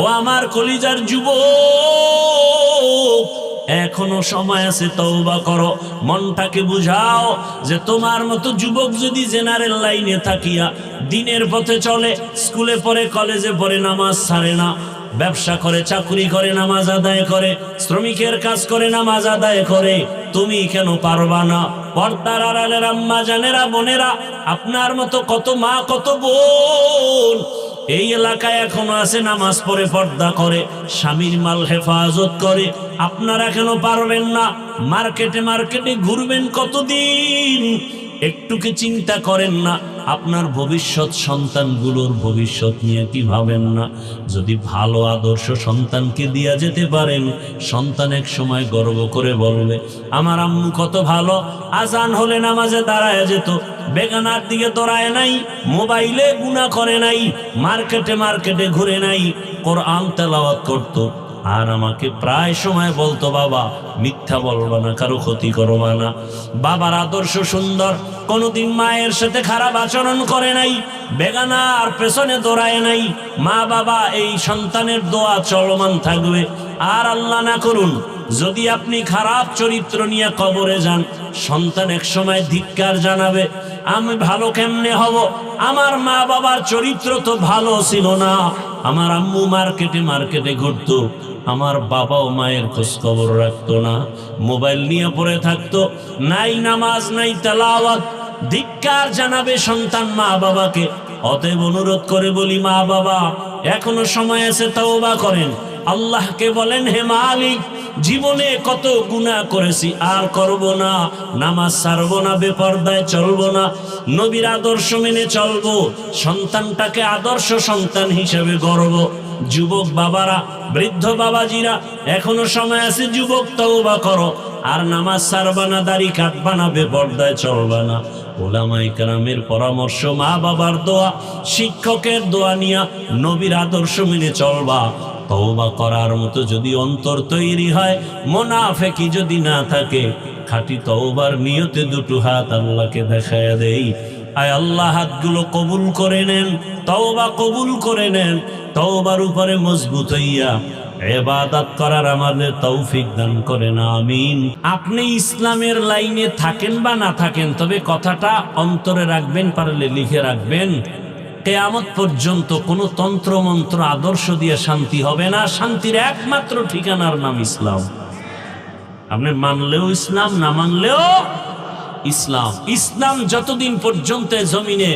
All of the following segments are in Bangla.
ও আমার কলিজার যুব এখনও সময় আছে তওবা করো, মনটাকে বুঝাও যে তোমার মতো যুবক যদি জেনারেল লাইনে থাকিয়া দিনের পথে চলে, স্কুলে পড়ে, কলেজে পড়ে, নামাজ ছাড়ে না, ব্যবসা করে, চাকরি করে, নামাজ আদায় করে, শ্রমিকের কাজ করে, নামাজ আদায় করে, তুমি কেন পারবা না? পর্দার আড়ালের আম্মা জানেরা, বোনেরা, আপনার মতো কত মা, কত বোন এই এলাকায় এখনও আছে নামাজ পড়ে, পর্দা করে, স্বামীর মাল হেফাজত করে। আপনারা কেন পারবেন না? মার্কেটে মার্কেটে ঘুরবেন কতদিন? একটুকে চিন্তা করেন না, আপনার ভবিষ্যৎ সন্তানগুলোর ভবিষ্যৎ নিয়ে কি ভাবেন না? যদি ভালো আদর্শ সন্তানকে দিয়া যেতে পারেন, সন্তান এক সময় গর্ব করে বলবে, আমার আম্মু কত ভালো, আজান হলে নামাজে দাঁড়ায় যেত, বেগানার দিকে দৌড়ায় নাই, মোবাইলে গুণা করে নাই, মার্কেটে মার্কেটে ঘুরে নাই, কোরআন তেলাওয়াত করতো। আর আমাকে প্রায় সময় বলতো, বাবা, মিথ্যা বলবা না, কারও ক্ষতি করবা না। বাবার আদর্শ সুন্দর, কোনোদিন মায়ের সাথে খারাপ আচরণ করে নাই, বেগানা আর পেছনে দৌড়ায় নাই। মা, বাবা, এই সন্তানের দোয়া চলমান থাকবে। আর আল্লাহ না করুন, যদি আপনি খারাপ চরিত্র নিয়ে কবরে যান, সন্তান এক সময় ধিক্কার জানাবে, আমি ভালো কেমনে হব? আমার মা বাবার চরিত্র তো ভালো ছিল না। আমার আম্মু মার্কেটে মার্কেটে ঘুরতো আমার বাবা ও মায়ের খোঁজ খবর রাখতো না, মোবাইল নিয়ে পড়ে থাকতো, নাই নামাজ, নাই তেলাওয়াত, ধিক্কার জানাবে সন্তান মা বাবাকে। অতএব অনুরোধ করে বলি, মা বাবা, এখনও সময় আছে, তওবা করেন। আল্লাহকে বলেন, হে মালিক, জীবনে কত গুনাহ করেছি, আর করব না। নামাজ ছাড়ব না, বেপর্দায় চলব না। নবীর আদর্শ মেনে চলবো, সন্তানটাকে আদর্শ সন্তান হিসেবে গর্ব যুবক বাবারা, বৃদ্ধ বাবাজিরা, এখনও সময় আছে যুবক তওবা করো। আর নামাজ ছাড়বা না, দাড়ি কাটবা না, বেপর্দায় চলবা না। ওলামাই কারামের পরামর্শ, মা বাবার দোয়া, শিক্ষকের দোয়া নিয়া নবীর আদর্শ মেনে চলবা। তওবা করার মতো যদি অন্তর তৈরি হয়, মোনাফেকি যদি না থাকে, খাঁটি তওবার নিয়তে দুটো হাত আল্লাহকে দেখায় দেই। আয় আল্লাহ, হাতগুলো কবুল করে নেন, তওবা কবুল করে নেন। তওবার উপরে মজবুত হইয়া এবাদাত করার আমাদের তৌফিক দান করেন, আমিন। আপনি ইসলামের লাইনে থাকেন বা না থাকেন, তবে কথাটা অন্তরে রাখবেন, পারলে লিখে রাখবেন। কেয়ামত পর্যন্ত কোনো তন্ত্র, মন্ত্র, আদর্শ দিয়ে শান্তি হবে না। শান্তির একমাত্র ঠিকানার নাম ইসলাম। আপনি মানলেও ইসলাম, না মানলেও ইসলাম। ইসলাম যতদিন পর্যন্ত জমিনে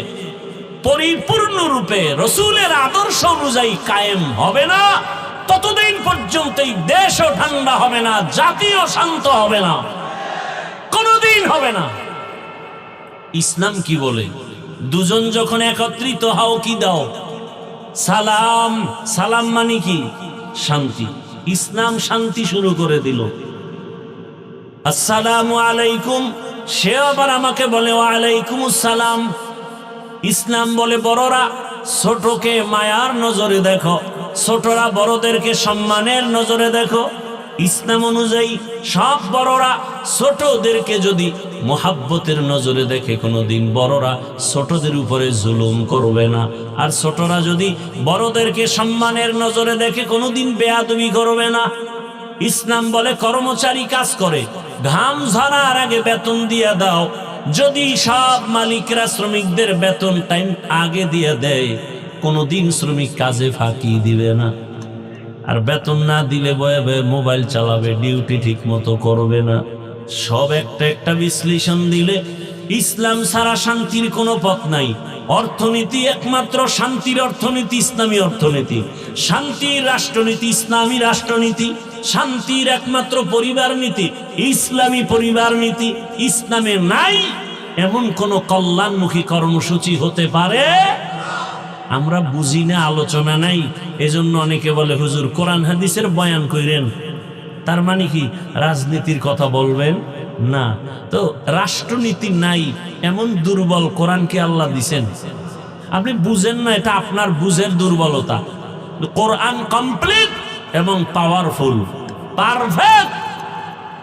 পরিপূর্ণ রূপে রসুলের আদর্শ অনুযায়ী কায়েম হবে না, ততদিন পর্যন্ত এই দেশও ঠান্ডা হবে না, জাতিও শান্ত হবে না, কোনোদিন হবে না। ইসলাম কি বলে? দুজন যখন একত্রিত হও কি দাও? সালাম সালাম মানে কি? শান্তি। ইসলাম শান্তি শুরু করে দিল। আসসালামু আলাইকুম, সে আবার আমাকে বলে ওয়ালাইকুম আসসালাম ইসলাম বলে, বড়রা, ছোটকে মায়ার নজরে দেখো। ছোটরা বড়দেরকে সম্মানের নজরে দেখো। ইসলাম অনুযায়ী সব বড়রা ছোটদেরকে যদি মোহাব্বতের নজরে দেখে, কোনোদিন বড়রা ছোটদের উপরে জুলুম করবে না। আর ছোটরা যদি বড়দেরকে সম্মানের নজরে দেখে, কোনোদিন বেয়াদবি করবে না। ইসলাম বলে, কর্মচারী কাজ করে, ঘাম ঝরার আগে বেতন দিয়ে দাও। যদি সব মালিকরা শ্রমিকদের বেতন টাইম আগে দিয়ে দেয়, কোনোদিন শ্রমিক কাজে ফাঁকি দিবে না। আর বেতন না দিলে বয়ে বয়ে মোবাইল চালাবে ডিউটি ঠিক মতো করবে না। সব একটা একটা বিশ্লেষণ দিলে ইসলাম ছাড়া শান্তির কোনো পথ নাই। অর্থনীতি একমাত্র শান্তির অর্থনীতি, ইসলামী অর্থনীতি। শান্তির রাষ্ট্রনীতি, ইসলামী রাষ্ট্রনীতি। শান্তির একমাত্র পরিবার নীতি, ইসলামী পরিবার নীতি, ইসলামে নাই, এমন কোন কল্যাণমুখী কর্মসূচি হতে পারে? আমরা বুঝি না, আলোচনা নাই। এজন্য অনেকে বলে, হুজুর, কোরআন হাদিসের বয়ান কইরেন। তার মানে কি, রাজনীতির কথা বলবেন? না। তো রাষ্ট্রনীতি নাই, এমন দুর্বল কোরআনকে আল্লাহ দিছেন। আপনি বুঝেন না, এটা আপনার বুঝের দুর্বলতা। কোরআন কমপ্লিট এবং পাওয়ারফুল পারফেক্ট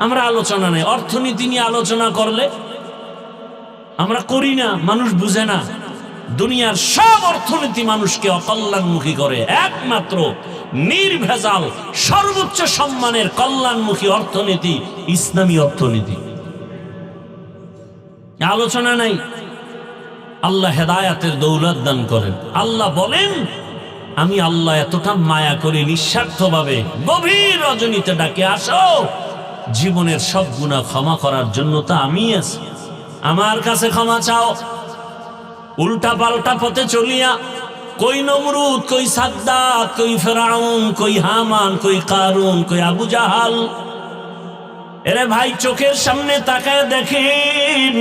আমরা আলোচনা নেই, অর্থনীতি নিয়ে আলোচনা করলে আমরা করি না, মানুষ বুঝে না। দুনিয়ার সব অর্থনীতি মানুষকে অকল্যাণমুখী করে, একমাত্র নির্ভেজাল, সর্বোচ্চ সম্মানের কল্যাণমুখী অর্থনীতি ইসলামী অর্থনীতি। আলোচনা নাই, আল্লাহ হেদায়াতের দৌলত দান করেন। আল্লাহ বলেন আমি আল্লাহ এতটা মায়া করি, নিঃস্বার্থভাবে গভীর রজনীতে ডাকে, আসো! জীবনের সব গুণা ক্ষমা করার জন্য তো আমি আছি। আমার কাছে ক্ষমা চাও। উল্টা পাল্টা পথে চলিয়া, কই নমরুদ, কই সাদ্দাত, কই ফেরাউন, কই হামান, কই কারুন, কই আবু জাহাল। এরে ভাই, চোখের সামনে তাকায় দেখেন,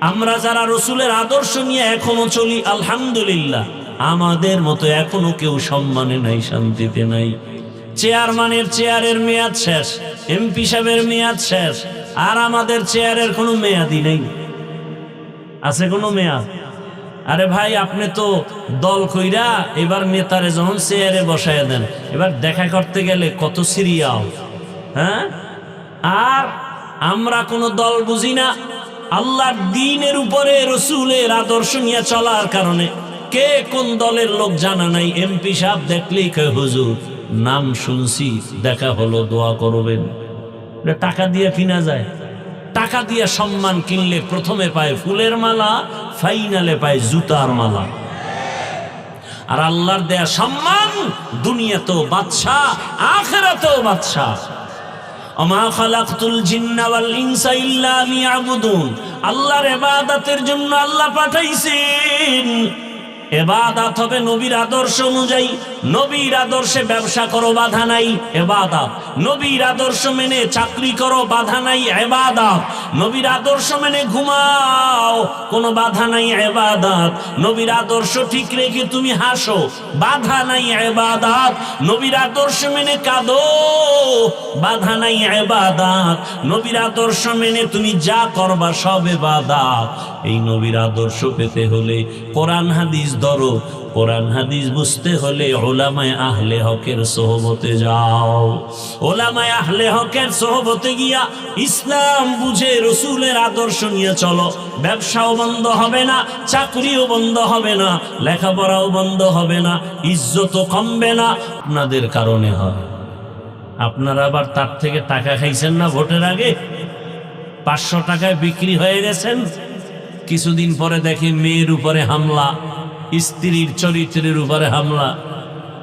আমরা যারা রসুলের আদর্শ নিয়ে এখনও চলি, আলহামদুলিল্লাহ। আমাদের মতো এখনও কেউ সম্মানে নাই, শান্তিতে নাই। চেয়ারম্যানের চেয়ারের মেয়াদ শেষ, এমপি সাহেবের মেয়াদ শেষ, আর আমাদের চেয়ারের কোনো মেয়াদই নেই। আছে কোনো মেয়াদ? আরে ভাই, আপনি তো দল কইরা এবার নেতারে যখন চেয়ারে বসায় দেন, এবার দেখা করতে গেলে কত সিরিয়াল হ্যাঁ? আর আমরা কোনো দল বুঝি না, আল্লাহর দিনের উপরে রসুলের আদর্শ নিয়ে চলার কারণে। কে কোন দলের লোক জানা নাই? এমপি সাহেব দেখলেই কে হুজুর, নাম শুনছি, দেখা হলো, দোয়া করবেন। টাকা দিয়ে কিনা যায়? টাকা দিয়ে সম্মান কিনলে প্রথমে পায় ফুলের মালা, ফাইনালে পায় জুতার মালা। আর আল্লাহর দেয়া সম্মান বাদশাহ, আখেরাতেও বাদশাহ। ইল্লা লিয়াবুদুন। আল্লাহর ইবাদতের জন্য আল্লাহ পাঠাইছেন। এবাদাত হবে নবীর আদর্শ অনুযায়ী। নবীর আদর্শে ব্যবসা করো, বাধা নাই, এবাদাত। নবীর আদর্শ মেনে চাকরি করো, বাধা নাই, এবাদাত। নবীর আদর্শ মেনে ঘুমাও, কোনো বাধা নাই, এবাদাত। নবীর আদর্শ ঠিক রেখে তুমি হাসো, বাধা নাই, এবাদাত। নবীর আদর্শ মেনে কাঁদো, বাধা নাই, এবাদাত। নবীর আদর্শ মেনে তুমি যা করবা সব এবাদাত। এই নবীর আদর্শ পেতে হলে কোরআন, হাদিস ধরো কোরআন হাদিস বুঝতে হলে ওলামায় আহলে হকের সোহবতে যাও। ওলামায় আহলে হকের সোহবতে গিয়া ইসলাম বুঝে রসুলের আদর্শ নিয়ে চলো। ব্যবসাও বন্ধ হবে না, চাকরিও বন্ধ হবে না, লেখাপড়াও বন্ধ হবে না, ইজ্জতও কমবে না। আপনাদের কারণে হয়। আপনারা আবার তার থেকে টাকা খাইছেন না ভোটের আগে? পাঁচশো টাকায় বিক্রি হয়ে গেছেন? কিছুদিন পরে দেখি মেয়ের উপরে হামলা। স্ত্রীর চরিত্রের উপরে হামলা।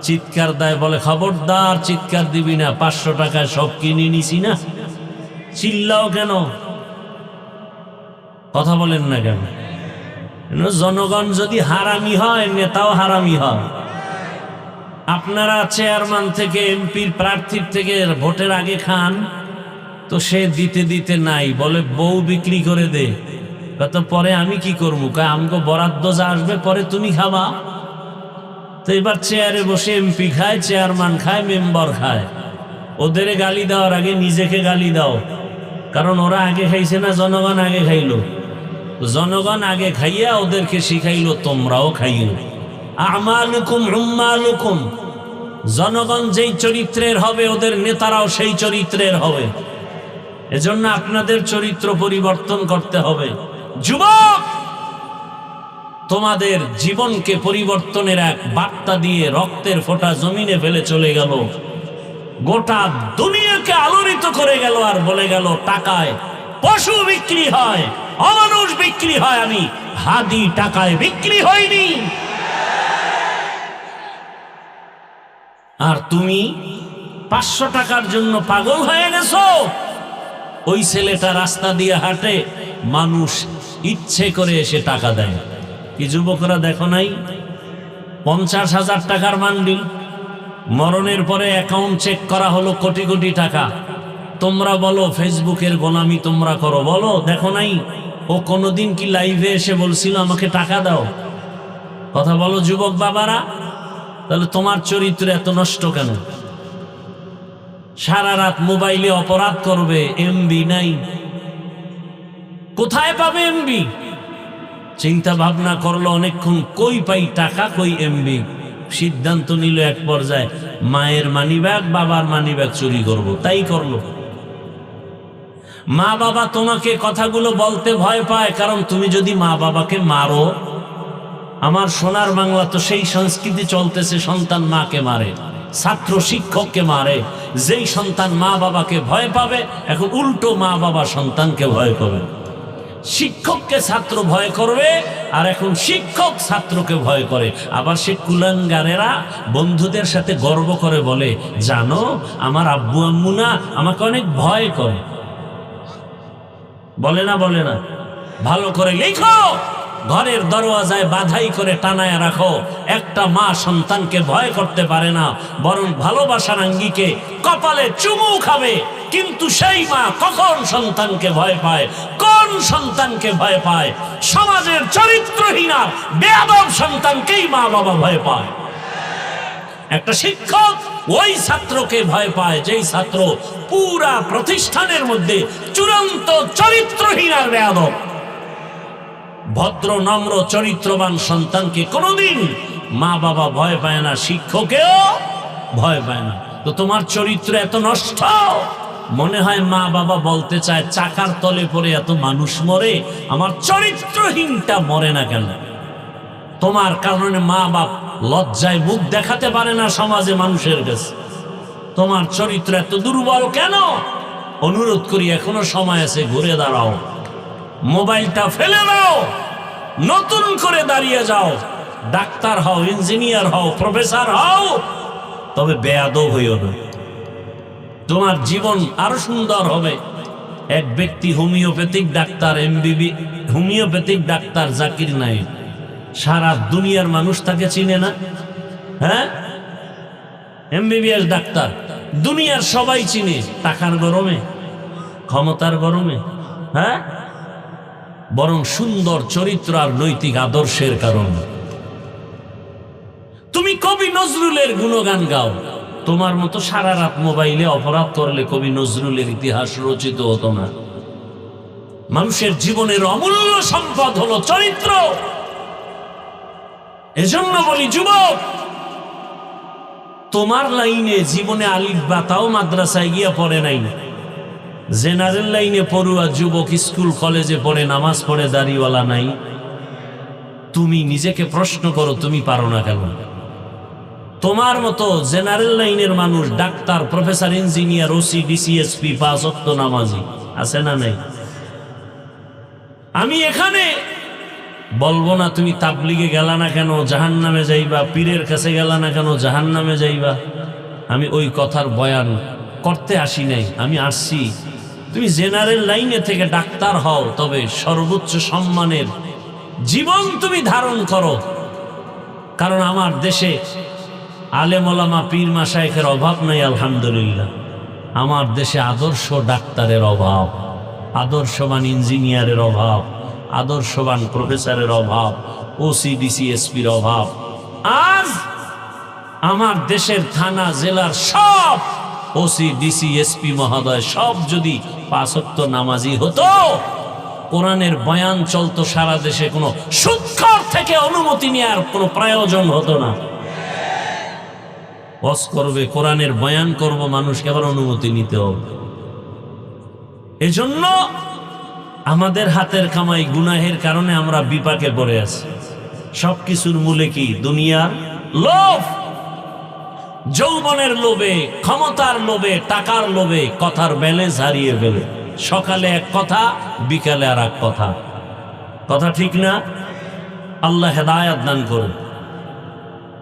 চিৎকার দেয় বলে, খবরদার, চিৎকার দিবি না, পাঁচশো টাকায় সব কিনে নিছি না। চিল্লাও কেন? কথা বলেন না কেন? জনগণ যদি হারামি হয়, নেতাও হারামি হয়। আপনারা চেয়ারম্যান থেকে, এমপির প্রার্থীর থেকে ভোটের আগে খান, তো সে দিতে দিতে নাই, বলে বউ বিক্রি করে দে। কত পরে আমি কি করব? কয়, আমগো বরাদ্দ যা আসবে, পরে তুমি খাবা। তো এবার চেয়ারে বসে এমপি খায়, চেয়ারম্যান খায়, মেম্বার খায়। ওদের গালি দেওয়ার আগে নিজেকে গালি দাও। কারণ ওরা আগে খাইছে না, জনগণ আগে খাইলো। জনগণ আগে খাইয়া ওদেরকে শিখাইল, তোমরাও খাইও। আমালুকুম উম্মালুকুম। জনগণ যেই চরিত্রের হবে, ওদের নেতারাও সেই চরিত্রের হবে। এজন্য আপনাদের চরিত্র পরিবর্তন করতে হবে। যুবক, তোমাদের জীবনকে পরিবর্তনের এক বার্তা দিয়ে রক্তের ফোঁটা জমিনে ফেলে চলে গেল। গোটা দুনিয়াকে আলোড়িত করে গেল আর বলে গেল, টাকায় পশু বিক্রি হয়, অমানুষ বিক্রি হয় আমি, হাদি টাকায় বিক্রি হয়নি। আর তুমি পাঁচশো টাকার জন্য পাগল হয়ে গেছো? ওই ছেলেটা রাস্তা দিয়ে হাঁটে, মানুষ ইচ্ছে করে এসে টাকা দেয়। কি যুবকরা দেখো নাই? পঞ্চাশ হাজার টাকার মান্ডিল। মরণের পরে অ্যাকাউন্ট চেক করা হলো কোটি কোটি টাকা। তোমরা বলো, ফেসবুকের গোলামি তোমরা করো। বলো, দেখো নাই? ও কোনোদিন কি লাইভে এসে বলছিল, আমাকে টাকা দাও কথা বলো যুবক বাবারা। তাহলে তোমার চরিত্র এত নষ্ট কেন? সারা রাত মোবাইলে অপরাধ করবে এমবি নাই। কোথায় পাবে এমবি? চিন্তা ভাবনা করল অনেকক্ষণ, কই পাই টাকা, কই এমবি? সিদ্ধান্ত নিল এক পর্যায়ে, মায়ের মানি ব্যাগ বাবার মানি ব্যাগ চুরি করব। তাই করল। মা বাবা তোমাকে কথাগুলো বলতে ভয় পায়, কারণ তুমি যদি মা বাবাকে মারো, আমার সোনার বাংলা তো সেই সংস্কৃতি চলতেছে, সন্তান মাকে মারে। ছাত্র শিক্ষককে মারে, যেই সন্তান মা বাবাকে ভয় পাবে, এখন উল্টো মা বাবা সন্তানকে ভয় করবে। শিক্ষককে ছাত্র ভয় করবে, আর এখন শিক্ষক ছাত্রকে ভয় করে। আবার সে কুলাঙ্গারেরা বন্ধুদের সাথে গর্ব করে বলে, জানো, আমার আব্বু আম্মু না আমাকে অনেক ভয় করে। বলে না বলে না। ভালো করে লেখো। ঘরের দরওয়াজায় বাধাই করে টানায় রাখো। একটা মা সন্তানকে ভয় করতে পারে না, বরং ভালোবাসার আঙ্গিকে কপালে চুমু খাবে। কিন্তু সেই মা কখন সন্তানকে ভয় পায়, কোন সন্তানকে ভয় পায়? সমাজের চরিত্রহীনা বেয়াদব সন্তানকেই মা বাবা ভয় পায়। একটা শিক্ষক ওই ছাত্রকে ভয় পায়, যেই ছাত্র পুরা প্রতিষ্ঠানের মধ্যে চূড়ান্ত চরিত্রহীন আর বেয়াদব। ভদ্র, নম্র, চরিত্রবান সন্তানকে কোনোদিন মা বাবা ভয় পায় না, শিক্ষকেও ভয় পায় না। তো তোমার চরিত্র এত নষ্ট? মনে হয় মা বাবা বলতে চায়, চাকার তলে পড়ে এত মানুষ মরে, আমার চরিত্রহীনটা মরে না কেন? তোমার কারণে মা বাপ লজ্জায় মুখ দেখাতে পারে না সমাজে মানুষের কাছে। তোমার চরিত্র এত দুর্বল কেন? অনুরোধ করি, এখনও সময় আছে, ঘুরে দাঁড়াও। মোবাইলটা ফেলে দাও। নতুন করে দাঁড়িয়ে যাও। ডাক্তার হও, ইঞ্জিনিয়ার হও, প্রফেসর হও। তবে বেয়াদব হইও না। তোমার জীবন আরও সুন্দর হবে। এক ব্যক্তি homeopathic doctor, MBB, homeopathic doctor Zakir Naik সারা দুনিয়ার মানুষ তাকে চিনে না? হ্যাঁ? MBBS doctor. দুনিয়ার সবাই চিনে, টাকার গরমে, ক্ষমতার গরমে। হ্যাঁ? বরং সুন্দর চরিত্র আর নৈতিক আদর্শের কারণ। তুমি কবি নজরুলের গুণগান গাও। তোমার মতো সারা রাত মোবাইলে অপরাধ করলে কবি নজরুলের ইতিহাস রচিত হতো না। মানুষের জীবনের অমূল্য সম্পদ হলো চরিত্র। এজন্য বলি, যুবক, তোমার লাইনে জীবনে আলিফ বা তাও মাদ্রাসায় গিয়া পড়ে নাই। জেনারেল লাইনে পড়ুয়া যুবক স্কুল, কলেজে পড়ে, নামাজ পড়ে, দাড়িওয়ালা নাই। তুমি নিজেকে প্রশ্ন করো, তুমি পারো না কেন? তোমার মতো জেনারেল লাইনের মানুষ, doctor, professor, engineer, OC, DCSP অক্ত নামাজি, আছে না নাই? আমি এখানে বলব না তুমি তাবলিগে গেলা না কেন জাহান নামে যাইবা, পীরের কাছে গেলা না কেন জাহান নামে যাইবা। আমি ওই কথার বয়ান করতে আসি নাই, আমি আসছি তুমি জেনারেল লাইনে থেকে ডাক্তার হও, তবে সর্বোচ্চ সম্মানের জীবন তুমি ধারণ করো। কারণ আমার দেশে আলেমলামা পীর মাসায়েখের অভাব নাই, আলহামদুলিল্লাহ। আমার দেশে আদর্শ ডাক্তারের অভাব, আদর্শবান ইঞ্জিনিয়ারের অভাব, আদর্শবান প্রফেসরের অভাব, ওসিডিসি, এসপির অভাব। আজ আমার দেশের থানা, জেলার সব ওসি ডিসি এসপি মহোদয় সব যদি পাঁচত্ব নামাজি হতো। কোরআনের বয়ান চলতো সারা দেশে, কোনো সুৎখর থেকে অনুমতি নেওয়ার কোনো প্রয়োজন হতো না। বস করবে, কোরআনের বয়ান করব, মানুষকে আবার অনুমতি নিতে হবে। এজন্য আমাদের হাতের কামাই গুনাহের কারণে আমরা বিপাকে পড়ে আছি। সবকিছুর মূলে কি? দুনিয়ার লোভ। যৌবনের লোভে, ক্ষমতার লোভে, টাকার লোভে কথার ব্যালেন্স হারিয়ে ফেলে। সকালে এক কথা, বিকালে আর এক কথা। কথা ঠিক না? আল্লাহ হেদায়াত দান করুন।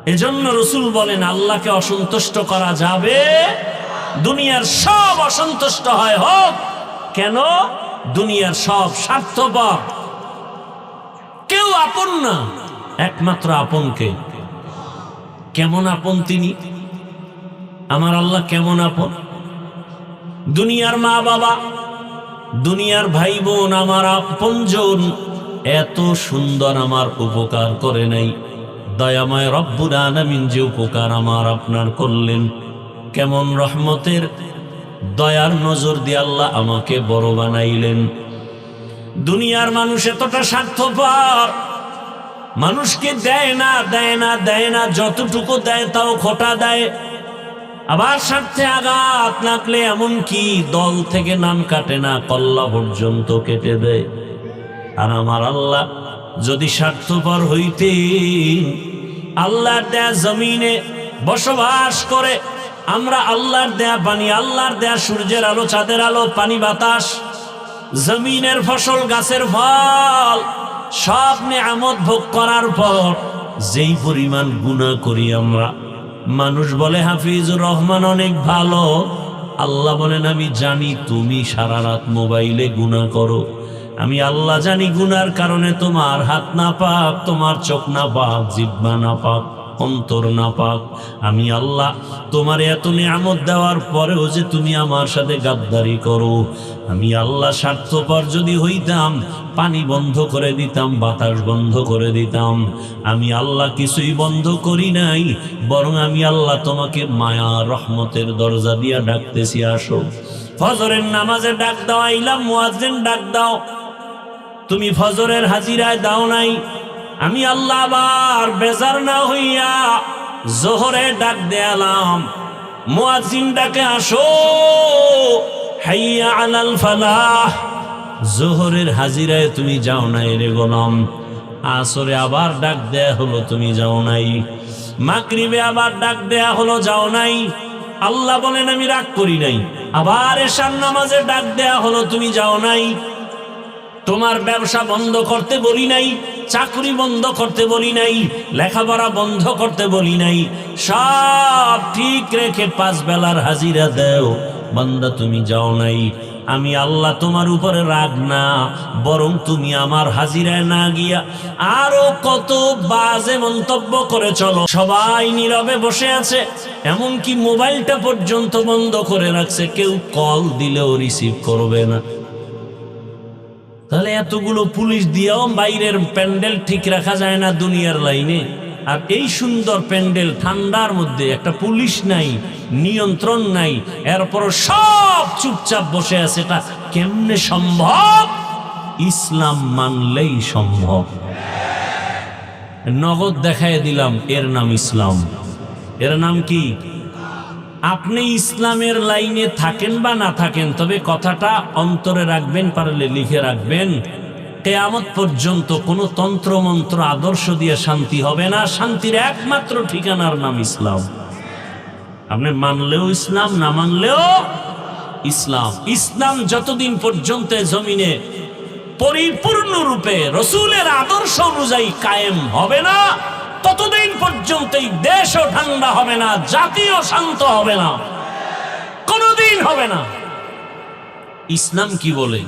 এজন্য রসুল বলেন, আল্লাহকে অসন্তুষ্ট করা যাবে? দুনিয়ার সব অসন্তুষ্ট হয়, হোক। কেন? দুনিয়ার সব স্বার্থপর। কেউ আপন না, একমাত্র আপনকে। কেমন আপন তিনি? আমার আল্লাহ কেমন আপন? দুনিয়ার মা বাবা, দুনিয়ার ভাই বোন আমার আপনজন এত সুন্দর আমার উপকার করে নাই। দয়াময় রব্বুর আলামিন যে উপকার আমার আপনার করলেন, কেমন রহমতের দয়ার নজর দিয়ে আল্লাহ আমাকে বড় বানাইলেন। দুনিয়ার মানুষ এতটা স্বার্থপর, মানুষকে দেয় না দেয় না দেয় না, যতটুকু দেয় তাও খোটা দেয়। আবার স্বার্থে আঘাত লাগলে এমন কি? দল থেকে নাম কাটে না, কল্লা পর্যন্ত কেটে দেয়। আর আমার আল্লাহ যদি স্বার্থপর হইতে আল্লাহর দেয়া জমিনে বসবাস করে, আমরা আল্লাহর দেয়া পানি, আল্লাহর দেয়া সূর্যের আলো, চাঁদের আলো, পানি, বাতাস, জমিনের ফসল, গাছের ফল, সব নেয়ামত ভোগ করার পর যেই পরিমাণ গুণা করি আমরা মানুষ বলে, হাফিজুর রহমান অনেক ভালো। আল্লাহ বলেন, আমি জানি তুমি সারা রাত মোবাইলে গুণা করো। আমি আল্লাহ জানি গুনার কারণে তোমার হাত না পাক, তোমার চোখ না পাক, জিব্বা না পাক। অন্তর না পাক আমি আল্লাহ, তোমার এত নিয়ামত দেওয়ার পরেও যে তুমি আমার সাথে গাদ্দারি করো। আমি আল্লাহ স্বার্থপর যদি হইতাম, পানি বন্ধ করে দিতাম, বাতাস বন্ধ করে দিতাম। আমি আল্লাহ কিছুই বন্ধ করি নাই, বরং আমি আল্লাহ তোমাকে মায়া রহমতের দরজা দিয়া ডাকতেছি, আসো। ফজরের নামাজে ডাক দাও, আইলাম, মুয়াজ্জিন ডাক দাও। তুমি ফজরের হাজিরায় দাও নাই আমি আল্লাহ আবার বেজার না হইয়া জোহরে ডাক দেয়ালাম মুয়াজ্জিন ডাকে আসো। হাইয়া আলাল ফালাহ। জোহরের হাজিরায় তুমি যাও নাই রে গোলাম। আসরে আবার ডাক দেয়া হলো, তুমি যাও নাই। মাকরিবে আবার ডাক দেয়া হলো, যাও নাই। আল্লাহ বলেন, আমি রাগ করি নাই। আবার এশার নামাজে ডাক দেয়া হলো, তুমি যাও নাই। তোমার ব্যবসা বন্ধ করতে বলি নাই, চাকরি বন্ধ করতে বলি নাই, লেখাপড়া বন্ধ করতে বলি নাই, সব ঠিক রেখে পাঁচ বেলার হাজিরা দেও। বান্দা, তুমি যাও নাই, আমি আল্লাহ তোমার উপরে রাগ না, বরং তুমি আমার হাজিরায় না গিয়া আরও কত বাজে মন্তব্য করে চলো। সবাই নীরবে বসে আছে, এমনকি মোবাইলটা পর্যন্ত বন্ধ করে রাখছে, কেউ কল দিলেও রিসিভ করবে না। তাহলে এতগুলো পুলিশ দিয়েও বাইরের প্যান্ডেল ঠিক রাখা যায় না দুনিয়ার লাইনে। আর এই সুন্দর প্যান্ডেল ঠান্ডার মধ্যে একটা পুলিশ নাই, নিয়ন্ত্রণ নাই এরপর সব চুপচাপ বসে আছে। এটা কেমনে সম্ভব? ইসলাম মানলেই সম্ভব। নগদ দেখায় দিলাম, এর নাম ইসলাম। এর নাম কি? আপনি ইসলামের লাইনে থাকেন বা না থাকেন, তবে কথাটা অন্তরে রাখবেন, পারলে লিখে রাখবেন। কেয়ামত পর্যন্ত কোনো তন্ত্র মন্ত্র আদর্শ দিয়ে শান্তি হবে না। শান্তির একমাত্র ঠিকানার নাম ইসলাম। আপনি মানলেও ইসলাম, না মানলেও ইসলাম। ইসলাম যতদিন পর্যন্ত জমিনে পরিপূর্ণ রূপে রসুলের আদর্শ অনুযায়ী কায়েম হবে না ততদিন পর্যন্ত এই দেশও ঠান্ডা হবে না, জাতিও শান্ত হবে না, কোনোদিন হবে না। ইসলাম কি বলে?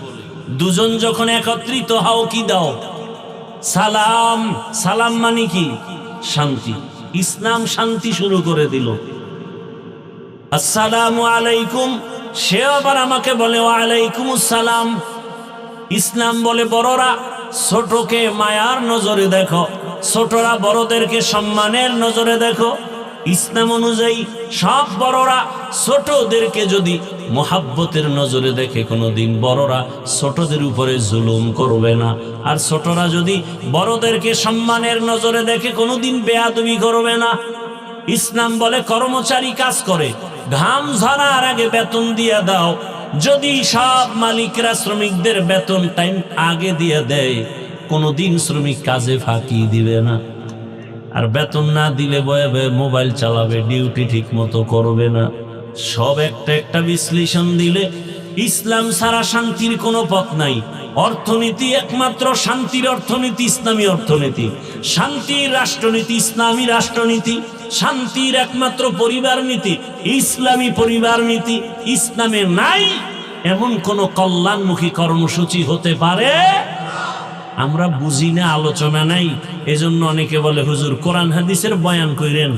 দুজন যখন একত্রিত হও কি দাও? সালাম সালাম মানে কি? শান্তি। ইসলাম শান্তি শুরু করে দিল। আসসালামু আলাইকুম, সে আবার আমাকে বলে ওয়ালাইকুম আসসালাম ইসলাম বলে, বড়রা, ছোটকে মায়ার নজরে দেখো। ছোটরা বড়দেরকে সম্মানের নজরে দেখো। ইসলাম অনুযায়ী সব বড়রা ছোটদেরকে যদি মোহাব্বতের নজরে দেখে, কোনোদিন বড়রা ছোটদের উপরে জুলুম করবে না। আর ছোটরা যদি বড়দেরকে সম্মানের নজরে দেখে, কোনোদিন বেয়াদবি করবে না। ইসলাম বলে, কর্মচারী কাজ করে, ঘাম ঝরার আগে বেতন দিয়ে দাও। যদি সব মালিকরা শ্রমিকদের বেতন টাইম আগে দিয়ে দেয় কোনোদিন শ্রমিক কাজে ফাঁকি দিবে না। আর বেতন না দিলে বয়ে বয়ে মোবাইল চালাবে, ডিউটি ঠিক মতো করবে না। সব একটা একটা বিশ্লেষণ দিলে ইসলাম ছাড়া শান্তির কোনো পথ নাই। অর্থনীতি একমাত্র শান্তির অর্থনীতি, ইসলামী অর্থনীতি। শান্তির রাষ্ট্রনীতি, ইসলামী রাষ্ট্রনীতি। শান্তির একমাত্র পরিবার নীতি, ইসলামী পরিবার নীতি। ইসলামে নাই এমন কোন কল্যাণমুখী কর্মসূচি হতে পারে আমরা বুঝি না, আলোচনা নাই। এজন্য অনেকে বলে, হুজুর, কোরআন হাদিসের বয়ান কইরেন।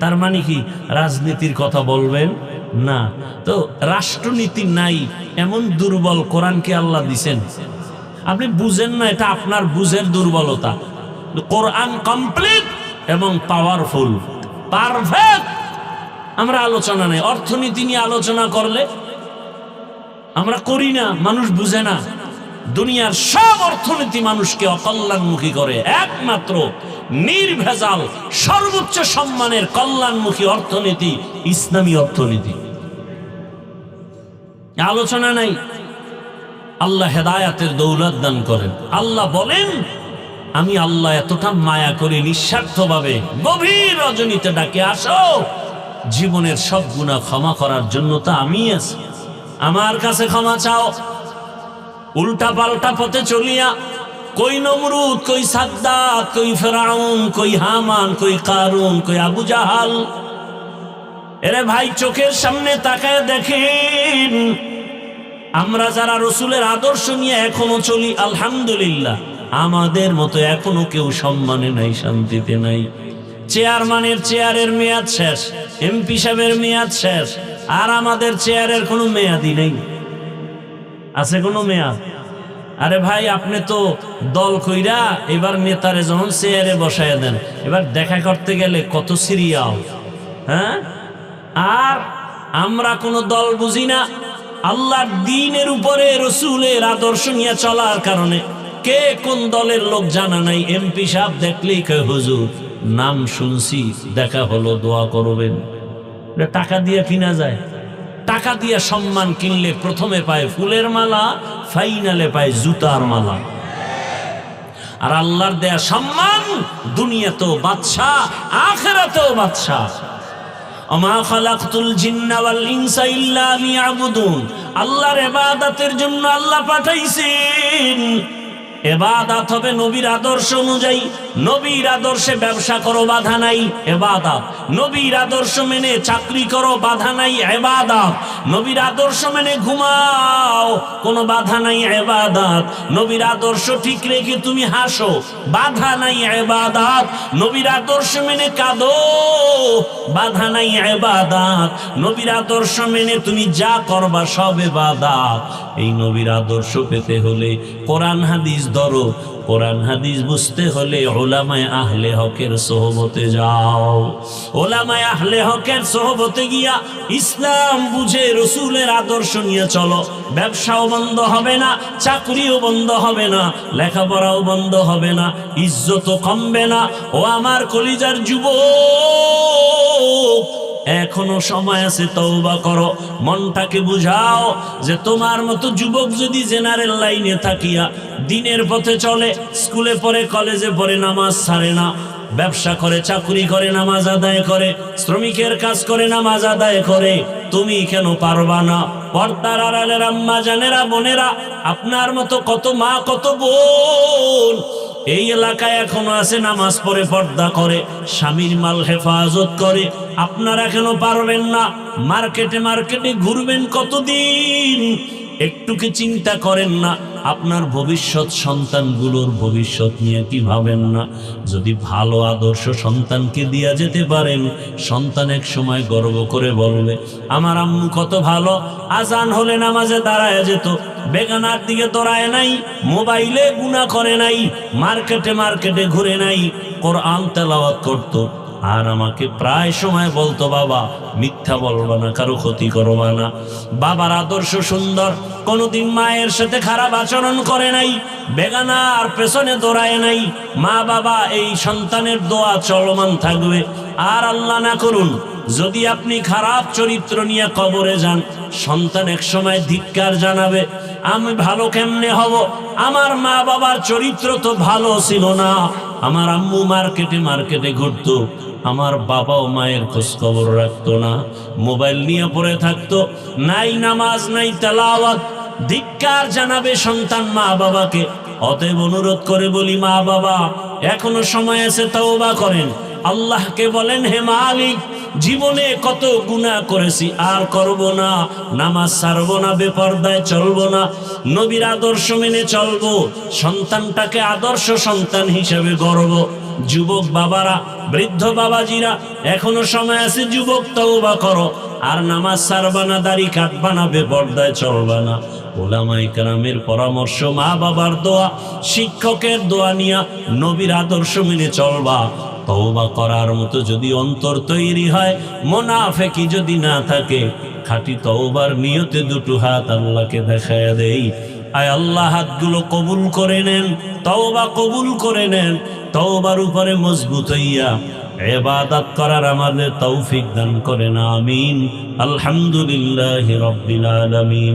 তার মানে কি, রাজনীতির কথা বলবেন? না। তো রাষ্ট্রনীতি নাই, এমন দুর্বল কোরআনকে আল্লাহ দিছেন। আপনি বুঝেন না, এটা আপনার বুঝের দুর্বলতা। কোরআন কমপ্লিট এবং পাওয়ারফুল। পারফেক্ট। আমরা আলোচনা নেই। অর্থনীতি নিয়ে আলোচনা করলে আমরা করি না, মানুষ বুঝে না। দুনিয়ার সব অর্থনীতি মানুষকে অকল্যাণমুখী করে। একমাত্র নির্ভেজাল, সর্বোচ্চ সম্মানের কল্যাণমুখী অর্থনীতি ইসলামী অর্থনীতি। আলোচনা নাই। আল্লাহ হেদায়াতের দৌলত দান করেন। আল্লাহ বলেন, আমি আল্লাহ এতটা মায়া করি নিঃস্বার্থভাবে, গভীর রজনীতে ডাকে, আসো। জীবনের সব গুণা ক্ষমা করার জন্য তো আমি আছি। আমার কাছে ক্ষমা চাও। উল্টা পাল্টা পথে চলিয়া, কই নমরুদ, কই সাদ্দাত কই ফেরাউন, কই হামান, কই কারুন, কই আবু জাহাল? এরে ভাই, চোখের সামনে তাকায় দেখেন, আমরা যারা রসুলের আদর্শ নিয়ে এখনও চলি, আলহামদুলিল্লাহ, আমাদের মতো এখনও কেউ সম্মানে নাই, শান্তিতে নাই। চেয়ারম্যানের চেয়ারের মেয়াদ শেষ, এমপি সাহেবের মেয়াদ শেষ, আর আমাদের চেয়ারের কোনো মেয়াদই নেই। আছে কোনো মেয়াদ? আরে ভাই, আপনি তো দল কইরা এবার নেতারে যখন চেয়ারে বসায় দেন, এবার দেখা করতে গেলে কত সিরিয়াও হ্যাঁ? আর আমরা কোনো দল বুঝি না, আল্লাহর দিনের উপরে রসুলের আদর্শ নিয়ে চলার কারণে। কে কোন দলের লোক জানা নাই? এমপি সাহেব দেখলেই কে হুজুর, নাম শুনছি, দেখা হলো, দোয়া করবেন। টাকা দিয়ে কিনা যায়? টাকা দিয়ে সম্মান কিনলে প্রথমে পায় ফুলের মালা, ফাইনালে পায় জুতার মালা। আর আল্লাহর দেয়া সম্মান দুনিয়াতেও বাদশাহ, আখেরাতেও বাদশাহ। আল্লাহর ইবাদতের জন্য আল্লাহ পাঠাইছেন। এবাদাত হবে নবীর আদর্শ অনুযায়ী। নবীর আদর্শে ব্যবসা করো, বাধা নাই, এবাদাত। নবীর আদর্শ মেনে চাকরি করো, বাধা নাই, এবাদাত। নবীর আদর্শ মেনে ঘুমাও, কোনো বাধা নাই, এবাদাত। নবীর আদর্শ ঠিক রেখে তুমি হাসো, বাধা নাই, এবাদাত। নবীর আদর্শ মেনে কাঁদো, বাধা নাই, এবাদাত। নবীর আদর্শ মেনে তুমি যা করবা সব এবাদাত। এই নবীর আদর্শ পেতে হলে কোরআন, হাদিস ধরো কোরআন হাদিস বুঝতে হলে ওলামায় আহলে হকের সোহবতে যাও। ওলামায় আহলে হকের সোহবতে গিয়া ইসলাম বুঝে রসুলের আদর্শ নিয়ে চলো। ব্যবসাও বন্ধ হবে না, চাকরিও বন্ধ হবে না, লেখাপড়াও বন্ধ হবে না, ইজ্জতও কমবে না। ও আমার কলিজার যুবক এখনও সময় আছে, তওবা করো। মনটাকে বুঝাও যে তোমার মতো যুবক যদি জেনারেল লাইনে থাকিয়া দিনের পথে চলে, স্কুলে পড়ে, কলেজে পড়ে, নামাজ ছাড়ে না। ব্যবসা করে, চাকরি করে, নামাজ আদায় করে, শ্রমিকের কাজ করে, নামাজ আদায় করে, তুমি কেন পারবা না? পর্দার আড়ালের আম্মা জানেরা, বোনেরা, আপনার মতো কত মা, কত বোন এই এলাকায় এখনও আছে, নামাজ পড়ে, পর্দা করে, স্বামীর মাল হেফাজত করে। আপনারা কেন পারবেন না? মার্কেটে মার্কেটে ঘুরবেন কতদিন? একটু কি চিন্তা করেন না, আপনার ভবিষ্যৎ সন্তানগুলোর ভবিষ্যৎ নিয়ে কি ভাবেন না? যদি ভালো আদর্শ সন্তানকে দিয়া যেতে পারেন, সন্তান এক সময় গর্ব করে বলবে, আমার আম্মু কত ভালো, আজান হলে নামাজে দাঁড়ায় যেত, বেগানার দিকে দৌড়ায় নাই, মোবাইলে গুণা করে নাই, মার্কেটে মার্কেটে ঘুরে নাই, কোরআন তেলাওয়াত করতো আর আমাকে প্রায় সময় বলতো, বাবা, মিথ্যা বলবা না, কারও ক্ষতি করবা না। বাবার আদর্শ সুন্দর, কোনোদিন মায়ের সাথে খারাপ আচরণ করে নাই বেগানার পেছনে দৌড়ায় নাই। মা, বাবা, এই সন্তানের দোয়া চলমান থাকবে। আর আল্লাহ না করুন, যদি আপনি খারাপ চরিত্র নিয়ে কবরে যান, সন্তান এক সময় ধিক্কার জানাবে, আমি ভালো কেমনে হব? আমার মা বাবার চরিত্র তো ভালো ছিল না। আমার আম্মু মার্কেটে মার্কেটে ঘুরতো আমার বাবা ও মায়ের খোঁজ খবর রাখতো না। মোবাইল নিয়ে পড়ে থাকতো। নাই নামাজ, নাই তালাওয়াত। ধিক্কার জানাবে সন্তান মা বাবাকে অতএব অনুরোধ করে বলি মা বাবা এখনও সময় আছে, তাওবা করেন। আল্লাহকে বলেন, হে মালিক জীবনে কত গুনাহ করেছি, আর করব না। নামাজ ছাড়ব না, বেপর্দায় চলবো না। নবীর আদর্শ মেনে চলবো, সন্তানটাকে আদর্শ সন্তান হিসেবে গর্ব যুবক বাবারা, বৃদ্ধ বাবাজিরা, এখনও সময় আছে, যুবক তওবা করো। আর নামাজ ছাড়বা না, দাড়ি কাটবা না, বেপর্দায় চলবা না। ওলামাই কারামের পরামর্শ মা বাবার দোয়া, শিক্ষকের দোয়া নিয়া নবীর আদর্শ মেনে চলবা। তওবা করার মতো যদি অন্তর তৈরি হয়, মোনাফেকি যদি না থাকে, খাঁটি তওবার নিয়তে দুটো হাত আল্লাহকে দেখায় দেই। আয় আল্লাহ, হাতগুলো কবুল করে নেন, তওবা কবুল করে নেন, তওবার উপরে মজবুত হইয়া এবাদাত করার আমাদের তৌফিক দান করেন, আমিন। আলহামদুলিল্লাহ রব্বিল আলামিন।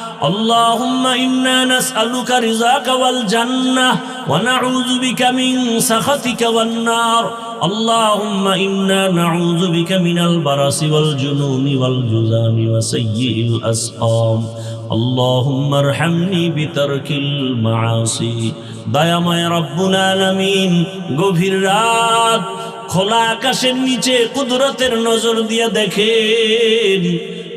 اللهم إنا نسألك رزاك والجنة ونعوذ بك من سخطك والنار اللهم إنا نعوذ بك من البرص والجنون والجزام وسيء الأسقام اللهم ارحمني بترك المعاصي দয়াময় রব্বুল আলামিন গভীর রাত খোলা আকাশের নিচে কুদরতের নজর দিয়ে দেখেন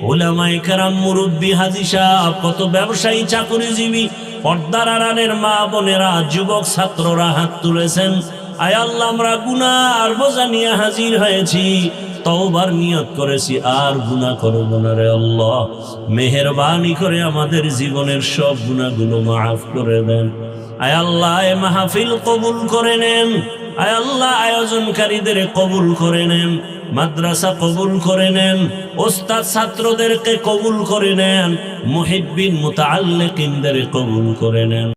ওলামাই কারাম মুরব্বী হাজি সাহ কত ব্যবসায়ী চাকুরিজীবী, পর্দার আড়ালের মা বোনেরা, যুবক ছাত্ররা হাত তুলেছেন। আয় আল্লাহ, আমরা গুনার বোঝা নিয়ে হাজির হয়েছি। তওবার নিয়ত করেছি, আর গুনাহ করব না রে আল্লাহ। মেহেরবানি করে আমাদের জীবনের সব গুনাহগুলো মাফ করে দেন। আয় আল্লাহ মাহফিল কবুল করে নেন। আয় আল্লাহ, আয়োজনকারীদের কবুল করে নেন, মাদ্রাসা কবুল করে নেন, ওস্তাদ ছাত্রদেরকে কবুল করে নেন, মুহিব্বিন, মুতাআল্লিকিনদের কবুল করে নেন।